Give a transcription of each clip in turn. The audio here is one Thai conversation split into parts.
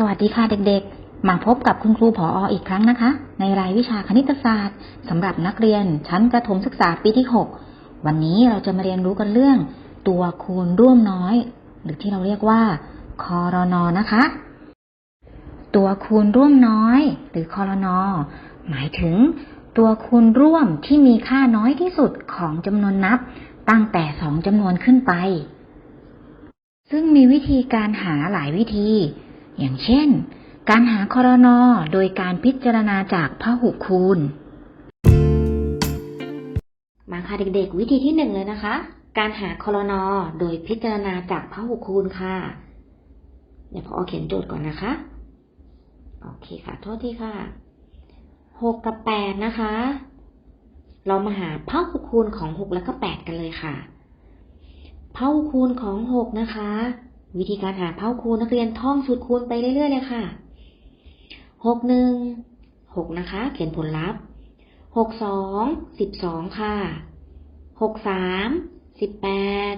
สวัสดีค่ะเด็กๆ มาพบกับคุณครูผอออีกครั้งนะคะ ในรายวิชาคณิตศาสตร์สำหรับนักเรียนชั้นประถมศึกษาปีที่ 6 วันนี้เราจะมาเรียนรู้กันเรื่อง ตัวคูณร่วมน้อย หรือที่เราเรียกว่าคอรนอนะคะ ตัวคูณร่วมน้อย หรือคอรนอหมายถึง ตัวคูณร่วมที่มีค่าน้อยที่สุดของจำนวนนับ ตั้งแต่สองจำนวนขึ้นไป ซึ่งมีวิธีการหาหลายวิธี อย่างเช่น การหาคอรนอโดยการพิจารณาจากพหุคูณ มาค่ะเด็กๆ วิธีที่หนึ่งเลยนะคะ การหาคอรนอโดยพิจารณาจากพหุคูณค่ะ เดี๋ยวพอเขียนโจทย์ก่อนนะคะ โอเคค่ะ โทษทีค่ะหกกับแปดนะคะ เรามาหาพหุคูณของหกแล้วก็แปดกันเลยค่ะพหุคูณของหกนะคะ วิธีการหาเผ่าคูณนักเรียนท่องสูตรคูณไปเรื่อยๆเลยค่ะหกหนึ่งหกนะคะ เขียนผลลัพธ์หกสองสิบสองค่ะหกสามสิบแปด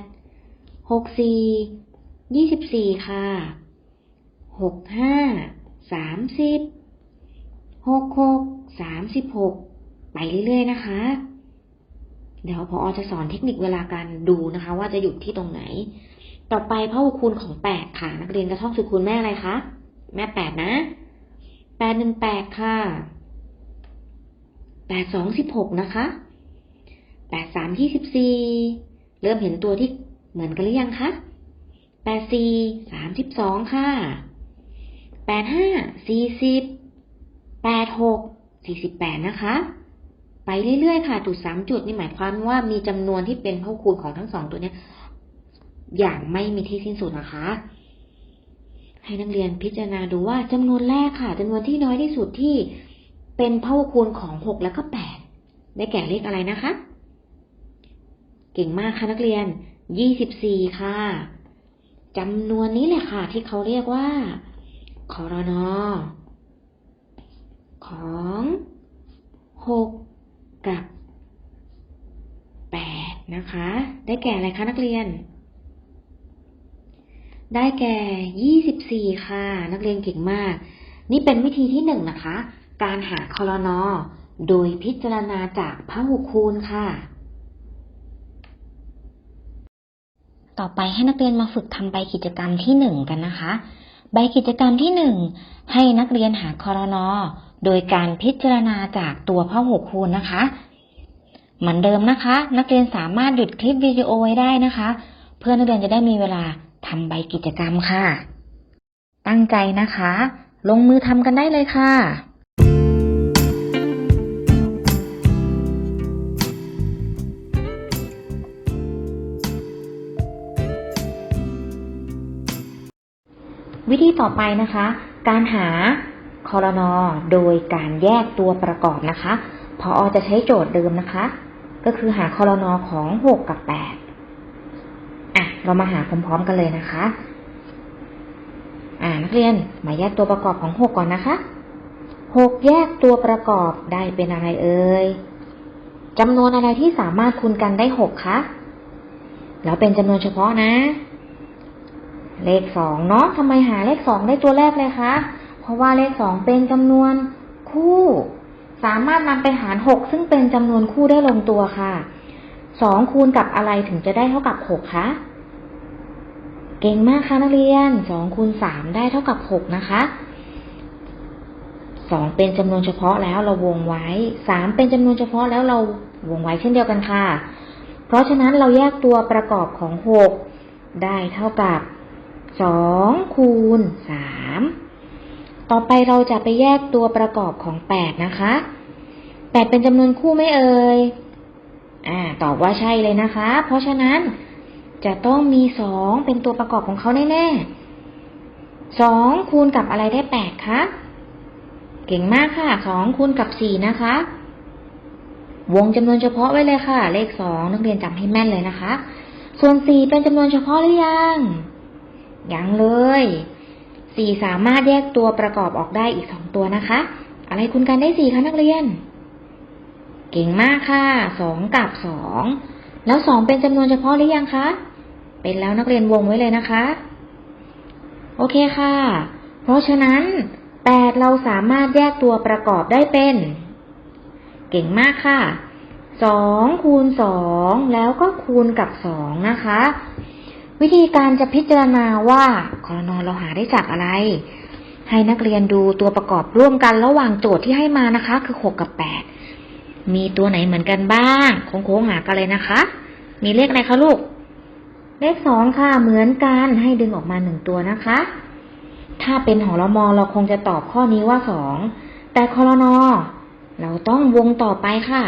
หกสี่ยี่สิบสี่ค่ะหกห้าสามสิบหกหกสามสิบหกไปเรื่อยๆนะคะ เดี๋ยวพออจะสอนเทคนิคเวลาการดูนะคะ ว่าจะหยุดที่ตรงไหน ต่อไปพหุคูณของแปดค่ะ นักเรียนจะท่องสูตรคูณแม่อะไรคะ แม่แปดนะแปดหนึ่งแปดค่ะแปดสองสิบหกนะคะแปดสามยี่สิบสี่เริ่มเห็นตัวที่เหมือนกันหรือยังคะแปดสี่สามสิบสองค่ะแปดห้าสี่สิบแปดหกสี่สิบแปดนะคะ ไปเรื่อยๆค่ะ จุดสามจุดนี่หมายความว่ามีจำนวนที่เป็นพหุคูณของทั้งสองตัวเนี้ย อย่างไม่มีที่สิ้นสุดนะคะ ให้นักเรียนพิจารณาดูว่าจำนวนแรกค่ะจำนวนที่น้อยที่สุดที่เป็นพหุคูณของหกแล้วก็แปดได้แก่เลขอะไรนะคะ เก่งมากค่ะนักเรียนยี่สิบสี่ค่ะจำนวนนี้แหละค่ะ ที่เขาเรียกว่าคอรนอของหกกับแปดนะคะ ได้แก่อะไรคะนักเรียน ได้แก่ยี่สิบสี่ค่ะ นักเรียนเก่งมาก นี่เป็นวิธีที่หนึ่งนะคะ การหาคอนอโดยพิจารณาจากพหุคูณค่ะ ต่อไปให้นักเรียนมาฝึกทำใบกิจกรรมที่หนึ่งกันนะคะ ใบกิจกรรมที่หนึ่งให้นักเรียนหาคอนอโดยการพิจารณาจากตัวพหุคูณนะคะ เหมือนเดิมนะคะ นักเรียนสามารถหยุดคลิปวิดีโอไว้ได้นะคะ เพื่อนักเรียนจะได้มีเวลา ทำใบกิจกรรมค่ะ ตั้งใจนะคะ ลงมือทำกันได้เลยค่ะวิธีต่อไปนะคะ การหาคอรนอโดยการแยกตัวประกอบนะคะ พออจะใช้โจทย์เดิมนะคะ ก็คือหาคอรนอของหกกับแปด เรามาหาพร้อมๆกันเลยนะคะ อ่า นักเรียน มาแยกตัวประกอบของหกก่อนนะคะหกแยกตัวประกอบได้เป็นอะไรเอ่ยจำนวนอะไรที่สามารถคูณกันได้หกคะ แล้วเป็นจำนวนเฉพาะนะ เลขสองเนาะทำไมหาเลขสองได้ตัวแรกเลยคะ เพราะว่าเลขสองเป็นจำนวนคู่ สามารถนำไปหารหกซึ่งเป็นจำนวนคู่ได้ลงตัวค่ะสองคูณกับอะไรถึงจะได้เท่ากับหกคะ เก่งมากค่ะนักเรียนสองคูณสามได้เท่ากับหกนะคะสองเป็นจำนวนเฉพาะแล้วเราวงไว้สามเป็นจำนวนเฉพาะแล้วเราวงไว้เช่นเดียวกันค่ะ เพราะฉะนั้นเราแยกตัวประกอบของหกได้เท่ากับสองคูณสามต่อไปเราจะไปแยกตัวประกอบของแปดนะคะแปดเป็นจำนวนคู่ไม่เอ่ยอ่า ตอบว่าใช่เลยนะคะ เพราะฉะนั้น จะต้องมีสองเป็นตัวประกอบของเขาแน่ๆสองคูณกับอะไรได้แปดคะ เก่งมากค่ะสองคูณกับสี่นะคะ วงจำนวนเฉพาะไว้เลยค่ะ เลขสองนักเรียนจำให้แม่นเลยนะคะ ส่วนสี่เป็นจำนวนเฉพาะหรือยัง ยังเลยสี่สามารถแยกตัวประกอบออกได้อีกสองตัวนะคะ อะไรคูณกันได้สี่คะนักเรียน เก่งมากค่ะสองกับสองแล้วสองเป็นจำนวนเฉพาะหรือยังคะ เป็นแล้วนักเรียนวงไว้เลยนะคะ โอเคค่ะ เพราะฉะนั้นแปดเราสามารถแยกตัวประกอบได้เป็น เก่งมากค่ะสองคูณสองแล้วก็คูณกับสองนะคะ วิธีการจะพิจารณาว่าคอรนอเราหาได้จากอะไร ให้นักเรียนดูตัวประกอบร่วมกันระหว่างโจทย์ที่ให้มานะคะ คือหกกับแปดมีตัวไหนเหมือนกันบ้างโค้งๆหากันเลยนะคะ มีเลขอะไรคะลูก เลขสองค่ะเหมือนกันให้ดึงออกมาหนึ่งตัวนะคะ ถ้าเป็นหอรมอเราคงจะตอบข้อนี้ว่าสองแต่คอรนอเราต้องวงต่อไปค่ะ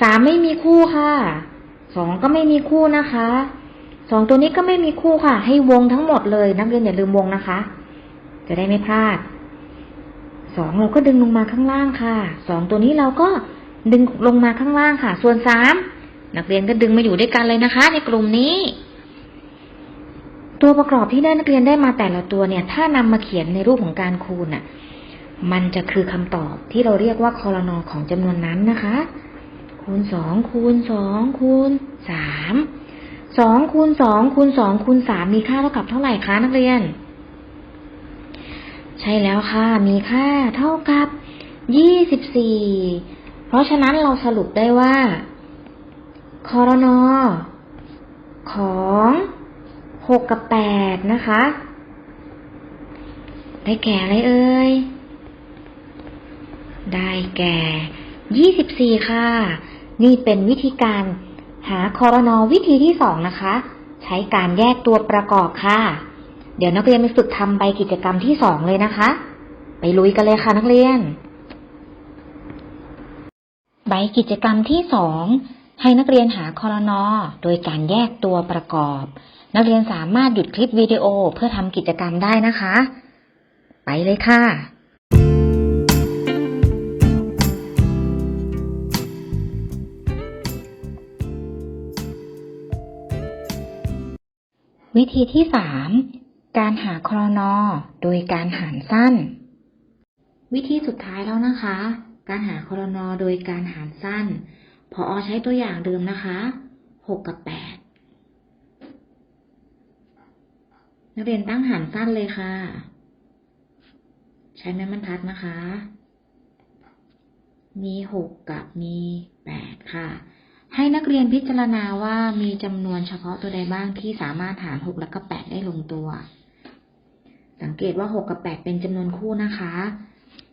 สามไม่มีคู่ค่ะสองก็ไม่มีคู่นะคะสองตัวนี้ก็ไม่มีคู่ค่ะ ให้วงทั้งหมดเลยนักเรียนอย่าลืมวงนะคะ จะได้ไม่พลาดสองเราก็ดึงลงมาข้างล่างค่ะสองตัวนี้เราก็ดึงลงมาข้างล่างค่ะ ส่วนสามนักเรียนก็ดึงมาอยู่ด้วยกันเลยนะคะ ในกลุ่มนี้ ตัวประกอบที่ได้นักเรียนได้มาแต่ละตัวเนี่ย ถ้านำมาเขียนในรูปของการคูณน่ะ มันจะคือคำตอบที่เราเรียกว่าคอรนอของจำนวนนั้นนะคะ คูณสองคูณสองคูณสามสองคูณสองคูณสองคูณสามมีค่าเท่ากับเท่าไหร่คะนักเรียน ใช่แล้วค่ะ มีค่าเท่ากับยี่สิบสี่เพราะฉะนั้นเราสรุปได้ว่าคอรนอของ หกกับแปดนะคะ ได้แก่อะไรเอ่ย ได้แก่ยี่สิบสี่ค่ะ นี่เป็นวิธีการหาคอรนอวิธีที่สองนะคะ ใช้การแยกตัวประกอบค่ะ เดี๋ยวนักเรียนไปฝึกทำใบกิจกรรมที่สองเลยนะคะ ไปลุยกันเลยค่ะนักเรียน ใบกิจกรรมที่สองให้นักเรียนหาคอรนอโดยการแยกตัวประกอบ นักเรียนสามารถหยุดคลิปวิดีโอเพื่อทำกิจกรรมได้นะคะ ไปเลยค่ะ วิธีที่ 3 การหาครอนอโดยการหารสั้น วิธีสุดท้ายแล้วนะคะ การหาครอนอโดยการหารสั้นพออใช้ตัวอย่างเดิมนะคะ 6 กับ 8 นักเรียนตั้งหารสั้นเลยค่ะ ใช้ไม้บรรทัดนะคะ มีหกกับมีแปดค่ะ ให้นักเรียนพิจารณาว่ามีจำนวนเฉพาะตัวใดบ้างที่สามารถหารหกและก็แปดได้ลงตัว สังเกตว่าหกกับแปดเป็นจำนวนคู่นะคะ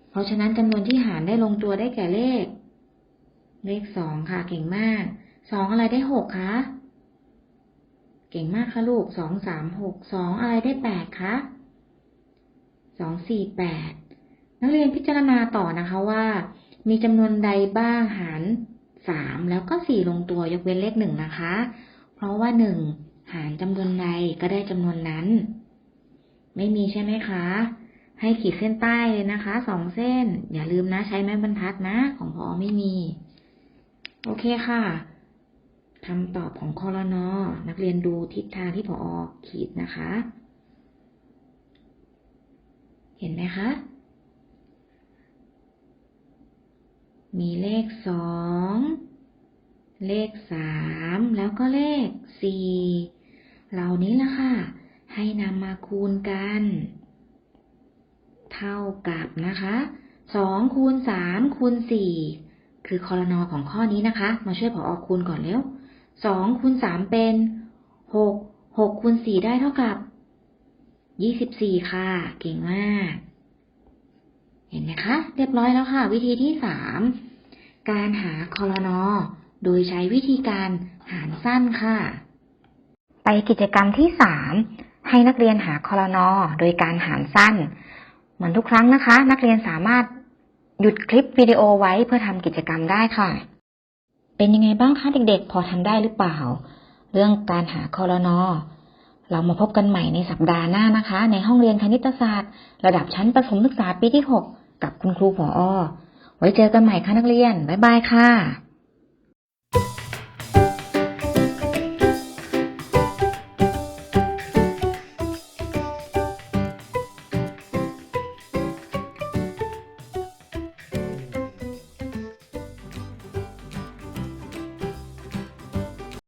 เพราะฉะนั้นจำนวนที่หารได้ลงตัวได้แก่เลข เลขสองค่ะ เก่งมากสองอะไรได้หกคะ เก่งมากค่ะลูกสองสามหกสองอะไรได้แปดคะสองสี่แปดนักเรียนพิจารณาต่อนะคะว่า มีจำนวนใดบ้างหารสามแล้วก็สี่ลงตัวยกเว้นเลขหนึ่งนะคะ เพราะว่าหนึ่งหารจำนวนใดก็ได้จำนวนนั้น ไม่มีใช่ไหมคะ ให้ขีดเส้นใต้เลยนะคะสองเส้น อย่าลืมนะใช้ไม้บรรทัดนะ ของพอไม่มี โอเคค่ะ คำตอบของคอรนอนักเรียนดูทิศทางที่พอขีดนะคะ เห็นไหมคะ มีเลขสองเลขสามแล้วก็เลขสี่เหล่านี้ละค่ะ ให้นำมาคูณกัน เท่ากับนะคะสองคูณสามคูณสี่คือคอรนอของข้อนี้นะคะ มาช่วยผออคูณก่อนเร็ว สองคูณสามเป็นหกหกคูณสี่ได้เท่ากับยี่สิบสี่ค่ะ เก่งมาก เห็นไหมคะ เรียบร้อยแล้วค่ะ วิธีที่สามการหาคอรนอโดยใช้วิธีการหารสั้นค่ะ ไปกิจกรรมที่สามให้นักเรียนหาคอรนอโดยการหารสั้น เหมือนทุกครั้งนะคะ นักเรียนสามารถหยุดคลิปวิดีโอไว้เพื่อทำกิจกรรมได้ค่ะ เป็นยังไงบ้างคะเด็กๆ พอทำได้หรือเปล่า เรื่องการหาคอรนอเรามาพบกันใหม่ในสัปดาห์หน้านะคะ ในห้องเรียนคณิตศาสตร์ ระดับชั้นประถมศึกษาปีที่ 6 กับคุณครูผออไว้เจอกันใหม่ค่ะนักเรียน บ๊ายบายค่ะ